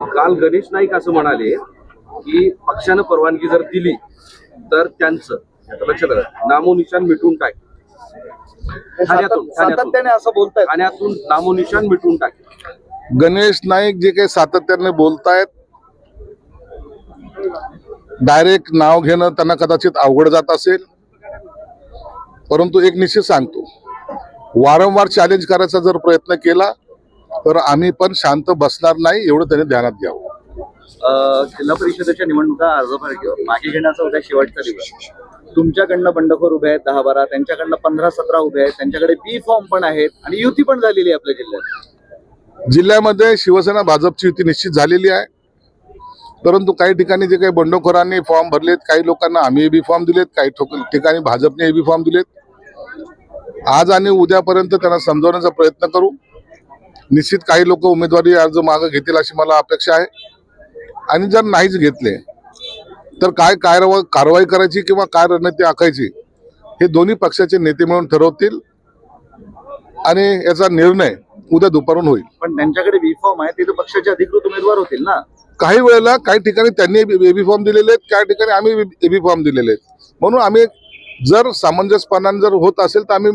काल गणेश नाईक असं म्हणाले की पक्षानं परवानगी जर दिली तर त्यांचं लक्षात नामोनिशान मिटून टाक. ठाण्यातून सातत्याने असं बोलतायत. ठाण्यातून नामोनिशान मिटून टाक. गणेश नाईक जे काही सातत्याने बोलतायत डायरेक्ट नाव घेणं त्यांना कदाचित अवघड जात असेल. परंतु एक निश्चित सांगतो वारंवार चॅलेंज करायचा जर प्रयत्न केला तर आम्ही पण शांत बसणार नाही एवढं त्यांनी ध्यानात घ्यावं. जिल्हा परिषदेच्या निवडणुका अर्ज मागे घेण्याचा उद्या शेवटचा दिवस. तुमच्याकडनं बंडखोर उभे आहेत दहा बारा त्यांच्याकडनं पंधरा सतरा उभे आहेत त्यांच्याकडे बी फॉर्म पण आहेत आणि युती पण झालेली आहे आपल्या जिल्ह्यात. जिल्ह्यामध्ये शिवसेना भाजपची युती निश्चित झालेली आहे. परंतु काही ठिकाणी जे काही बंडखोरांनी फॉर्म भरलेत काही लोकांना आम्ही बी फॉर्म दिलेत काही ठोक- ठिकाणी भाजपने बी फॉर्म दिलेत. आज आणि उद्यापर्यंत त्यांना समजवण्याचा प्रयत्न करू. निश्चित काही लोक उमेदवारी अर्ज मागं घेतील अशी मला अपेक्षा आहे. आणि जर नाहीच घेतले तर काय कारवा कारवाई करायची किंवा काय रणनीती आखायची हे दोन्ही पक्षाचे नेते मिळून ठरवतील. आणि याचा निर्णय उद्या दुपारून होईल. पण त्यांच्याकडे बी फॉर्म आहे ते पक्षाचे अधिकृत उमेदवार होतील ना? काही वेळेला काही ठिकाणी त्यांनी बेबी फॉर्म दिलेले आहेत काही ठिकाणी आम्ही बेबी फॉर्म दिलेले आहेत. म्हणून आम्ही जर सामंजस्यपणाने जर होत असेल तर आम्ही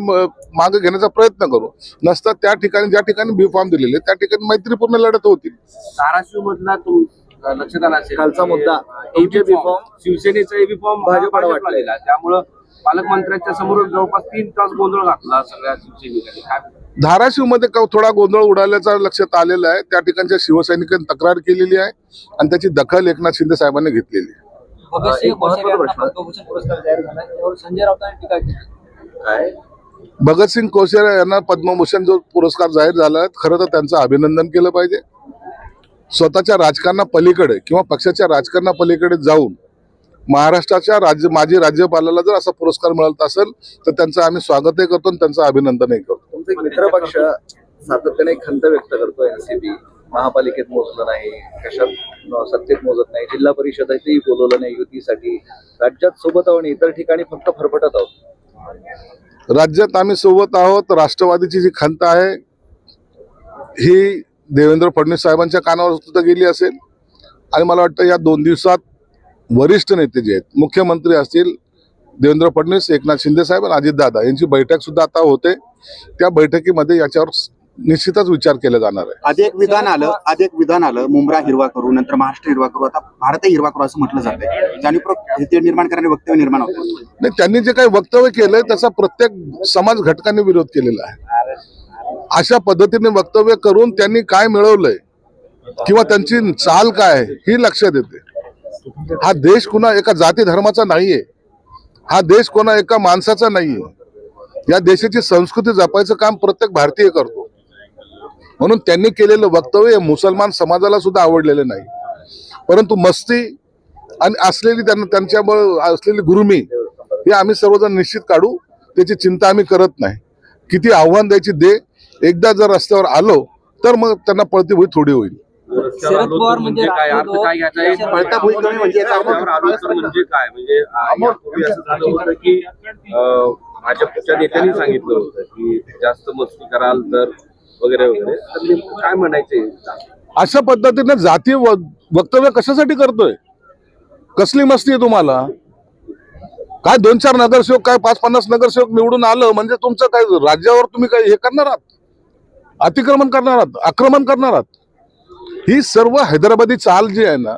मागे घेण्याचा प्रयत्न करू. नसता त्या ठिकाणी ज्या ठिकाणी बी फॉर्म दिलेले त्या ठिकाणी मैत्रीपूर्ण लढत होतील. धाराशिव मधला लक्षात आला असेल कालचा मुद्दा. एबी बी फॉर्म शिवसेनेचा एबी फॉर्म भाजपला भाजपला वाटला. दिला त्यामुळं पालकमंत्र्यांच्या समोर जवळपास तीन तास गोंधळ घातला सगळ्या शिवसैनिकांनी. काय? धाराशिवमध्ये थोडा गोंधळ उडाल्याचा लक्षात आलेला आहे. त्या ठिकाणच्या शिवसैनिकांनी तक्रार केलेली आहे आणि त्याची दखल एकनाथ शिंदे साहेबांनी घेतलेली आहे. एक महत्त्वाचा प्रश्न. पद्मभूषण पुरस्कार जाहीर झाला. त्यावर संजय राऊतांनी टीका केली. काय? भगतसिंग कोश्यारी यांना पद्मभूषण जो पुरस्कार जाहीर झाला खरं तर त्यांचं अभिनंदन केलं पाहिजे. स्वतःच्या राजकारणा पलीकडे किंवा पक्षाच्या राजकारणा पलीकडे जाऊन महाराष्ट्राच्या राज्य माजी राज्यपालाला जर असा पुरस्कार मिळत असेल तर त्यांचं आम्ही स्वागतही करतो आणि त्यांचं अभिनंदनही करतो. तुमचा एक मित्र पक्ष सातत्याने खंत व्यक्त करतो एनसीबी महापालिकेत मोजलं नाही कशात सत्तेत मोजत नाही जिल्हा परिषदेतही बोलवलं नाही युतीसाठी. राज्यात सोबत आहोत आणि इतर ठिकाणी फक्त फरफटत आहोत. राज्यात आम्ही सोबत आहोत राष्ट्रवादीची जी खंत आहे ही देवेंद्र फडणवीस साहेबांच्या कानावर सुद्धा गेली असेल. आणि मला वाटतं या दोन दिवसात वरिष्ठ नेते जे आहेत मुख्यमंत्री असतील देवेंद्र फडणवीस एकनाथ शिंदे साहेब आणि अजितदादा यांची बैठक सुद्धा आता होते. त्या बैठकीमध्ये याच्यावर निश्चितच विचार केला जाणार आहे. आधी एक विधान आलं आधी एक विधान आलं मुंब्रा हिरवा करू नंतर महाराष्ट्र हिरवा करू. आता भारतही हिरवा करू असं म्हटलं जातंय. जाणीवपूर्वक निर्माण करणारे वक्तव्य निर्माण होतं. नाही त्यांनी जे काही वक्तव्य केलंय त्याचा प्रत्येक समाज घटकांनी विरोध केलेला आहे. अशा पद्धतीने वक्तव्य करून त्यांनी काय मिळवलंय किंवा त्यांची चाल काय आहे, ही लक्षात येते हा देश कुणा एका जाती धर्माचा नाहीये. हा देश कोणा एका माणसाचा नाहीये. या देशाची संस्कृती जपायचं काम प्रत्येक भारतीय करतो. म्हणून त्यांनी केलेलं वक्तव्य हे मुसलमान समाजाला सुद्धा आवडलेलं नाही. परंतु मस्ती आणि असलेली त्यांना त्यांच्यामुळे असलेली गुरुमी हे आम्ही सर्वजण निश्चित काढू त्याची चिंता आम्ही करत नाही. किती आव्हान द्यायची दे एकदा जर रस्त्यावर आलो तर मग त्यांना पळती भुई थोडी होईल. रस्त्यावर शरद पवार म्हणजे म्हणजे काय? अर्थ राष्ट्रवादी काय घ्यायचा? आहे? पळता भुई कमी म्हणजे म्हणजे म्हणजे भाजपच्या नेत्यांनी सांगितलं होतं की जास्त मस्ती कराल तर वगैरे वगैरे. तर नेमकं काय म्हणायचंय अशा पद्धतीने जातीय वक्तव्य कशासाठी करतोय? कसली मस्ती आहे तुम्हाला? काय दोन चार नगरसेवक काय पाच पन्नास नगरसेवक निवडून आलं म्हणजे तुमचं काय राज्यावर तुम्ही काय हे करणार आहात? अतिक्रमण करणार आहात? आक्रमण करणार आहात? ही सर्व हैदराबादी चाल जी आहे ना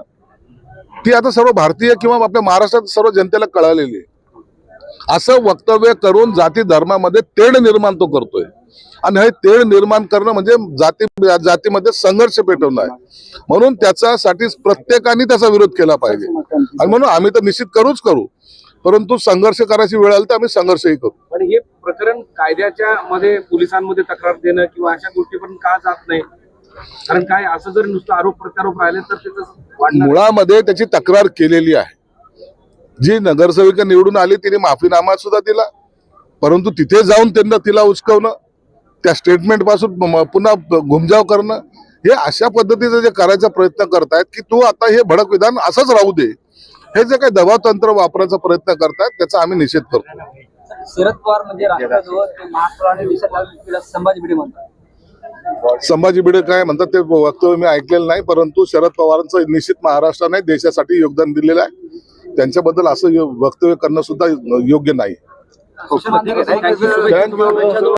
ती आता सर्व भारतीय किंवा आपल्या महाराष्ट्रात सर्व जनतेला कळालेली आहे. असं वक्तव्य करून जाती धर्मामध्ये तेढ निर्माण तो करतोय. आणि हे तेढ निर्माण करणं म्हणजे जाती जातीमध्ये संघर्ष पेटवणं आहे. म्हणून त्याच्यासाठी प्रत्येकाने त्याचा विरोध केला पाहिजे. आणि म्हणून आम्ही तर निश्चित करूच करू. परंतु संघर्ष करायची वेळ आली तर आम्ही संघर्षही करू. पण हे प्रकरण कायद्याच्या मध्ये पोलिसांमध्ये तक्रार देणं किंवा अशा गोष्टीपर्यंत का जात नाही? कारण काय असं जर नुसतं आरोप प्रत्यारोप राहिले तर त्याचं मुळामध्ये त्याची तक्रार केलेली आहे. जी नगरसेविका निवडून आली तिने माफीनामा सुद्धा दिला. परंतु तिथे जाऊन त्यांना तिला उचकवणं त्या स्टेटमेंटपासून पुन्हा घुमजाव करणं हे अशा पद्धतीचं जे करायचा प्रयत्न करतायत की तू आता हे भडक विधान असंच राहू दे. हे जे काही दबाव तंत्र वापरायचा प्रयत्न करतायत त्याचा आम्ही निषेध करतो. शरद पवार म्हणजे महाराष्ट्र संभाजी भिडे म्हणतात. संभाजी भिडे काय म्हणतात ते वक्तव्य मी ऐकलेलं नाही परंतु शरद पवारांचं निश्चित महाराष्ट्राने देशासाठी योगदान दिलेलं आहे. त्यांच्याबद्दल असं वक्तव्य करणं सुद्धा योग्य नाही.